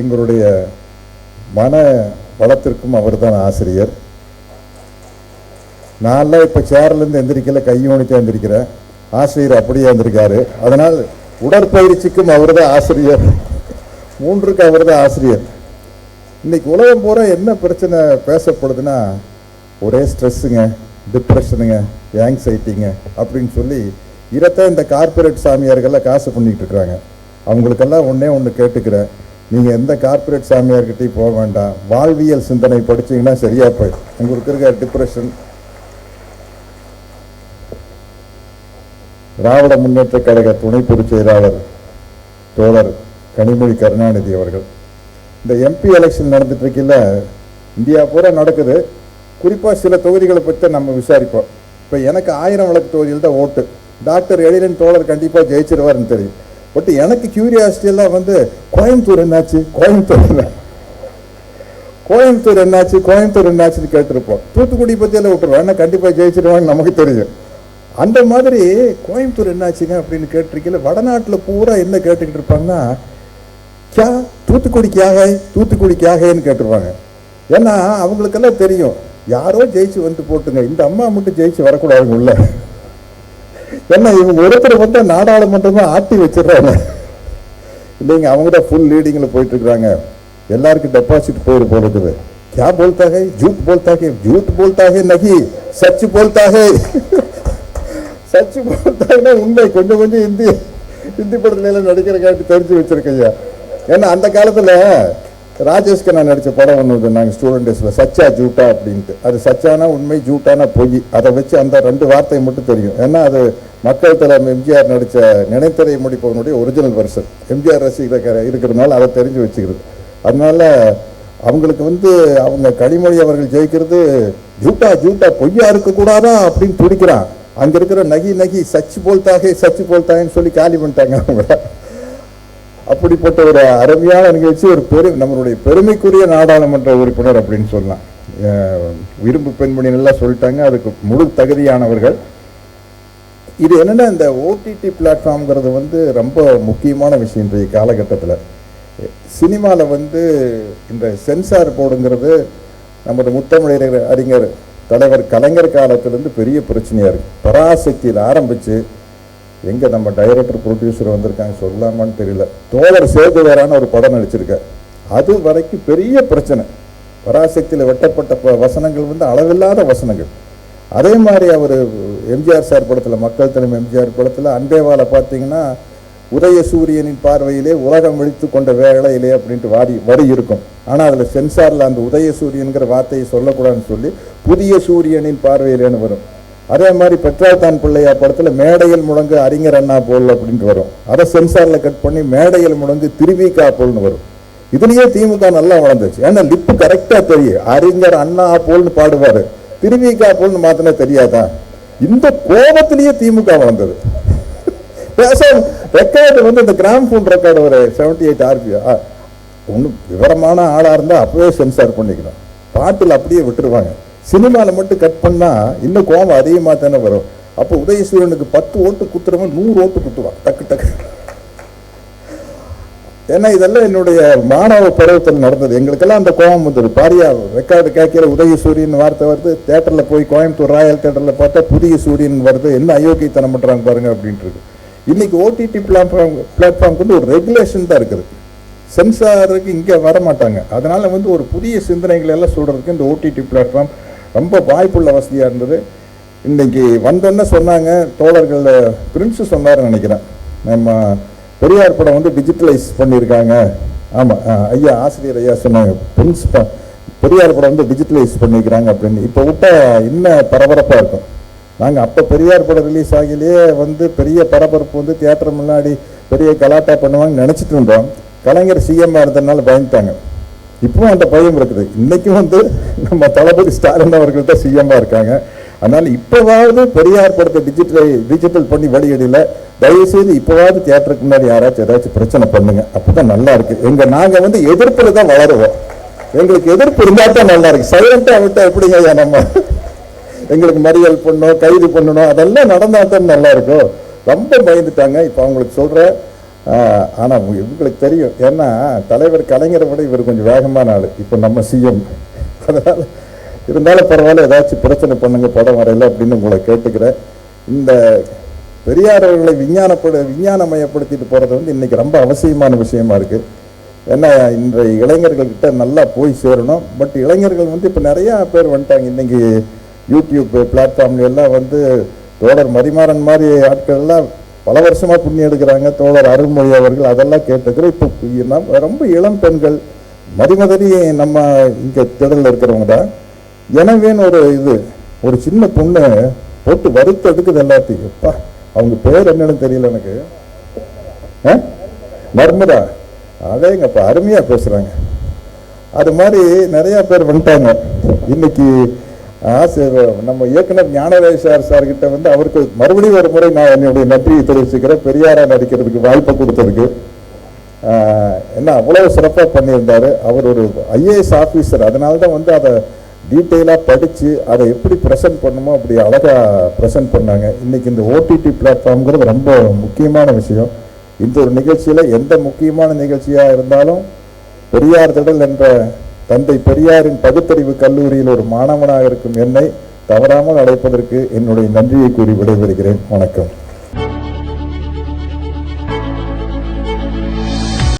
எங்களுடைய மன வளத்திற்கும் அவர்தான் ஆசிரியர். நான்லாம் இப்போ சேர்லேருந்து எந்திரிக்கல கையோனிச்சு எந்திரிக்கிறேன் ஆசிரியர் அப்படியே எந்திரிக்காரு. அதனால் உடற்பயிற்சிக்கும் அவர் தான் ஆசிரியர். மூன்றுக்கு அவர் தான் ஆசிரியர். இன்றைக்கி உலகம் பூரா என்ன பிரச்சனை பேசப்படுதுன்னா ஒரே ஸ்ட்ரெஸ்ஸுங்க டிப்ரெஷனுங்க ஆங்ஸைட்டிங்க அப்படின்னு சொல்லி இதைத்தான் இந்த கார்ப்பரேட் சாமியார்கள்லாம் காசு பண்ணிகிட்டு இருக்கிறாங்க. அவங்களுக்கெல்லாம் ஒன்றே ஒன்று கேட்டுக்கிறேன். நீங்கள் எந்த கார்ப்பரேட் சாமியார்கிட்டையும் போக வேண்டாம். வாழ்வியல் சிந்தனை படிச்சீங்கன்னா சரியா போய். உங்களுக்கு இருக்கிற டிப்ரெஷன் திராவிட முன்னேற்ற கழக துணை பொதுச் செயலாளர் தோழர் கனிமொழி கருணாநிதி அவர்கள். இந்த எம்பி எலெக்ஷன் நடந்துட்டு இருக்கையில் இந்தியா பூரா நடக்குது. குறிப்பாக சில தொகுதிகளை பற்றி நம்ம விசாரிப்போம். இப்போ எனக்கு ஆயிரம் விளக்கு தொகுதியில் தான் ஓட்டு. டாக்டர் எழிலன் தோழர் கண்டிப்பாக ஜெயிச்சிருவார்னு தெரியும். பட் எனக்கு கியூரியாசிட்டி எல்லாம் வந்து கோயம்புத்தூர் என்னாச்சு? கோயம்புத்தூர் என்ன? கோயம்புத்தூர் என்னாச்சு? கோயம்புத்தூர் என்னாச்சுன்னு கேட்டிருப்போம். தூத்துக்குடி பற்றியெல்லாம் விட்டுருவோம். ஏன்னா கண்டிப்பாக ஜெயிச்சிருவான்னு நமக்கு தெரியும். அந்த மாதிரி கோயம்புத்தூர் என்னாச்சுங்க அப்படின்னு கேட்டிருக்கீங்க வடநாட்டில் பூரா என்ன கேட்டுக்கிட்டு இருப்பாங்கன்னா கியா தூத்துக்குடி கியாகை தூத்துக்குடி கேட்டுருவாங்க ஏன்னா அவங்களுக்கெல்லாம் தெரியும். யாரோ ஜெயிச்சு வந்து போட்டுங்க. இந்த அம்மா மட்டும் ஜெயிச்சு வரக்கூடாதுங்க உள்ள. ஏன்னா இவங்க ஒருத்தர் வந்து நாடாளுமன்றமா ஆட்டி வச்சிடுறாங்க இல்லைங்க அவங்க தான் ஃபுல் லீடிங்கில் போயிட்டு இருக்கிறாங்க எல்லாருக்கும் டெபாசிட் போயிரு போல இருக்குது क्या बोलता है झूठ बोलता है झूठ बोलता है नहीं सच बोलता है சச்சு போட்டாங்கன்னா உண்மை கொஞ்சம் கொஞ்சம் ஹிந்தி ஹிந்தி படத்துல எல்லாம் நடிக்கிற காட்டி தெரிஞ்சு வச்சிருக்கையா ஏன்னா அந்த காலத்துல ராஜேஷ் கண்ணா நடிச்ச படம் ஒன்று வந்து நாங்கள் ஸ்டூடெண்ட் டேஸில் சச்சா ஜூட்டா அப்படின்ட்டு அது சச்சானா உண்மை ஜூட்டானா பொய் அதை வச்சு அந்த ரெண்டு வார்த்தை மட்டும் தெரியும் ஏன்னா அது மக்கள் தலைமை எம்ஜிஆர் நடித்த நினைத்தரை முடிப்பவனுடைய ஒரிஜினல் வருஷன் எம்ஜிஆர் ரசிகர் இருக்கிறதுனால அதை தெரிஞ்சு வச்சுக்கிறது. அதனால் அவங்களுக்கு வந்து அவங்க கனிமொழி அவர்கள் ஜெயிக்கிறது ஜூட்டா ஜூட்டா பொய்யா இருக்கக்கூடாதா அப்படின்னு துடிக்கிறான். அங்கே இருக்கிற நகி நகி சச்சு போல்தாகே சச்சு போல்தாகன்னு சொல்லி காலி பண்ணிட்டாங்க அவங்க. அப்படிப்பட்ட ஒரு அருமையான நிகழ்ச்சி ஒரு பெரு நம்மளுடைய பெருமைக்குரிய நாடாளுமன்ற உறுப்பினர் அப்படின்னு சொல்லலாம். இரும்பு விரும்பு பெண்மணி நல்லா சொல்லிட்டாங்க. அதுக்கு முழு தகுதியானவர்கள். இது என்னென்னா இந்த ஓடிடி பிளாட்ஃபார்ம்ங்கிறது வந்து ரொம்ப முக்கியமான விஷயம் இன்றைய காலகட்டத்தில். சினிமாவில் வந்து இந்த சென்சார் போர்டுங்கிறது நமது முத்தமிழர் அறிஞர் தலைவர் கலைஞர் காலத்திலேருந்து பெரிய பிரச்சனையாக இருக்குது பராசக்தியில் ஆரம்பித்து எங்கே நம்ம டைரக்டர் ப்ரொடியூசர் வந்திருக்காங்க சொல்லலாமான்னு தெரியல. தோழர் சேதுவரான ஒரு படம் நடிச்சிருக்கார். அது வரைக்கும் பெரிய பிரச்சனை. பராசக்தியில் வெட்டப்பட்ட ப- வசனங்கள் வந்து அளவில்லாத வசனங்கள். அதே மாதிரி அவர் எம்ஜிஆர் சார் படத்தில் மக்கள் தலைமை எம்ஜிஆர் படத்தில் அன்பேவால பார்த்தீங்கன்னா உதய சூரியனின் பார்வையிலே உலகம் விழித்து கொண்ட வேலையிலே அப்படின்ட்டு வாரி வரி இருக்கும். ஆனால் அதில் சென்சாரில் அந்த உதய சூரியனுங்கிற வார்த்தையை சொல்லக்கூடாதுன்னு சொல்லி புதிய சூரியனின் பார்வையிலேன்னு வரும். அதே மாதிரி பெற்றாத்தான் பிள்ளையா படத்தில் மேடையில் முழங்கு அறிஞர் அண்ணா போல் அப்படின்ட்டு வரும். அதை சென்சாரில் கட் பண்ணி மேடையில் முழங்கு திருவிக்கா போல்னு வரும். இதுலேயே திமுக நல்லா வளர்ந்துச்சு. ஏன்னா லிப்பு கரெக்டாக தெரியும். அறிஞர் அண்ணா போல்னு பாடுவார். திருவிக போல்னு மாத்தினா தெரியாதா? இந்த கோபத்திலேயே திமுக வளர்ந்தது. பேச ரெக்கார்டு வந்து இந்த கிராம் ஃபோன் ரெக்கார்டு ஒரு செவன்டி எயிட் ஆர்பி ஒன்றும் விவரமான ஆளாக இருந்தால் அப்பவே சென்சார் பண்ணிக்கணும். பாட்டில் அப்படியே விட்டுருவாங்க. சினிமாவில் மட்டும் கட் பண்ணால் இன்னும் கோபம் அதிகமாக தானே வரும். அப்போ உதயசூரனுக்கு பத்து ஓட்டு குத்துறவன் நூறு ஓட்டு குத்துவான். டக்கு டக்கு. ஏன்னா இதெல்லாம் என்னுடைய மாணவ பருவத்தில் நடந்தது. எங்களுக்கெல்லாம் அந்த கோபம் வந்தது. பாரியா ரெக்கார்டு கேட்கிற உதய சூரியன் வார்த்தை வருது. தேட்டரில் போய் கோயம்புத்தூர் ராயல் தேட்டரில் பார்த்தா புதிய சூரியன் வருது. என்ன அயோக்கியத்தனம் பண்ணுறாங்க பாருங்க அப்படின்ட்டு இன்றைக்கி இன்னைக்கு ஓடிடி பிளாட்ஃபார்ம் பிளாட்ஃபார்ம் வந்து ஒரு ரெகுலேஷன் தான் இருக்குது. சென்சாருக்கு இங்கே வர மாட்டாங்க அதனால் வந்து ஒரு புதிய சிந்தனைகள் எல்லாம் சொல்கிறதுக்கு இந்த ஓடிடி பிளாட்ஃபார்ம் ரொம்ப வாய்ப்புள்ள வசதியாக இருந்தது. இன்றைக்கி வந்தோன்னே சொன்னாங்க தோழர்கள் பிரின்ஸு சொன்னார்னு நினைக்கிறேன். நம்ம பெரியார் படம் வந்து டிஜிட்டலைஸ் பண்ணியிருக்காங்க. ஆமாம் ஐயா ஆசிரியர் ஐயா சொன்னாங்க பிரின்ஸ் பெரியார் படம் வந்து டிஜிட்டலைஸ் பண்ணிக்கிறாங்க அப்படின்னு. இப்போ விட்டால் இன்னும் பரபரப்பாக இருக்கும்? நாங்கள் அப்போ பெரியார் படம் ரிலீஸ் ஆகிலேயே வந்து பெரிய பரபரப்பு வந்து தியேட்டர் முன்னாடி பெரிய கலாட்டா பண்ணுவாங்கன்னு நினச்சிட்டு இருந்தோம். கலைஞர் சிஎம்மாக இருந்ததுனால பயந்துட்டாங்க. இப்பவும் அந்த பயம் இருக்குது. இன்றைக்கும் வந்து நம்ம தளபதி ஸ்டாலின் அவர்கள் தான் சிஎம்மாக இருக்காங்க. அதனால் இப்போவாவது பெரியார் படத்தை டிஜிட்டல் டிஜிட்டல் பண்ணி வெளியிடல. தயவு செய்து இப்போவாவது தியேட்டருக்கு முன்னாடி யாராச்சும் ஏதாச்சும் பிரச்சனை பண்ணுங்க. அப்பதான் நல்லா இருக்குது எங்கள் நாங்கள் வந்து எதிர்ப்பில் தான் வளருவோம். எங்களுக்கு எதிர்ப்பு இருந்தால் தான் நல்லா இருக்கு. சைலண்டா விட்டா எப்படிங்க ஐயா நம்ம? எங்களுக்கு மறியல் பண்ணணும் கைது பண்ணணும் அதெல்லாம் நடந்தால் தான் நல்லா இருக்கும். ரொம்ப பயந்துட்டாங்க. இப்போ அவங்களுக்கு சொல்கிறேன் ஆனால் ஆனா இவங்களுக்கு தெரியும். ஏன்னா தலைவர் கலைஞரை விட இவர் கொஞ்சம் வேகமான ஆள். இப்போ நம்ம சிஎம் அதனால் இருந்தாலும் பரவாயில்ல ஏதாச்சும் பிரச்சனை பண்ணுங்க படம் வரையில அப்படின்னு உங்களை கேட்டுக்கிறேன். இந்த பெரியார் அவர்களை விஞ்ஞானப்பட விஞ்ஞானமயப்படுத்திட்டு போறது வந்து இன்னைக்கு ரொம்ப அவசியமான விஷயமா இருக்கு. ஏன்னா இன்றைய இளைஞர்கள்கிட்ட நல்லா போய் சேரணும். பட் இளைஞர்கள் வந்து இப்போ நிறையா பேர் வந்துட்டாங்க. இன்றைக்கி யூடியூப் பிளாட்ஃபார்ம்ல எல்லாம் வந்து தோழர் மதிமாறன் மாதிரி ஆட்கள்லாம் பல வருஷமாக புண்ணியம் எடுக்கிறாங்க. தோழர் அருள்மொழி அவர்கள் அதெல்லாம் கேட்டுக்கிறோம். இப்போ ரொம்ப இளம் பெண்கள். மதிமதனி நம்ம இங்கே திடலில் இருக்கிறவங்க தான். எனவேன்னு ஒரு இது ஒரு சின்ன பொண்ணு போட்டு வருத்ததுக்கு எடுக்குது எல்லாத்தையும். எப்பா அவங்க பேர் என்னன்னு தெரியல எனக்கு. ஆ? நர்மதா அதேங்கப்பா அருமையா பேசுறாங்க. அது மாதிரி நிறைய பேர் வந்துட்டாங்க. இன்னைக்கு ஆசிரியர் நம்ம இயக்குனர் ஞானவேல் சார் வந்து அவருக்கு மறுபடியும் ஒரு முறை நான் என்னுடைய நன்றியை தெரிவிச்சுக்கிறேன். பெரியாரா நடிக்கிறதுக்கு வாய்ப்பை கொடுத்ததுக்கு. ஆஹ், என்ன அவ்வளவு சிறப்பாக பண்ணியிருந்தாரு. அவர் ஒரு ஐஏஎஸ் ஆஃபீஸர் அதனால தான் வந்து அதை டீட்டெயிலாக படித்து அதை எப்படி ப்ரெசென்ட் பண்ணுமோ அப்படி அழகாக ப்ரெசென்ட் பண்ணாங்க. இன்றைக்கி இந்த ஓடிடி பிளாட்ஃபார்ம்ங்கிறது ரொம்ப முக்கியமான விஷயம். இந்த ஒரு நிகழ்ச்சியில் எந்த முக்கியமான நிகழ்ச்சியாக இருந்தாலும் பெரியார் திடல் என்ற தந்தை பெரியாரின் பகுத்தறிவு கல்லூரியில் ஒரு மாணவனாக இருக்கும் என்னை தவறாமல் அழைப்பதற்கு என்னுடைய நன்றியை கூறி விடைபெறுகிறேன். வணக்கம்.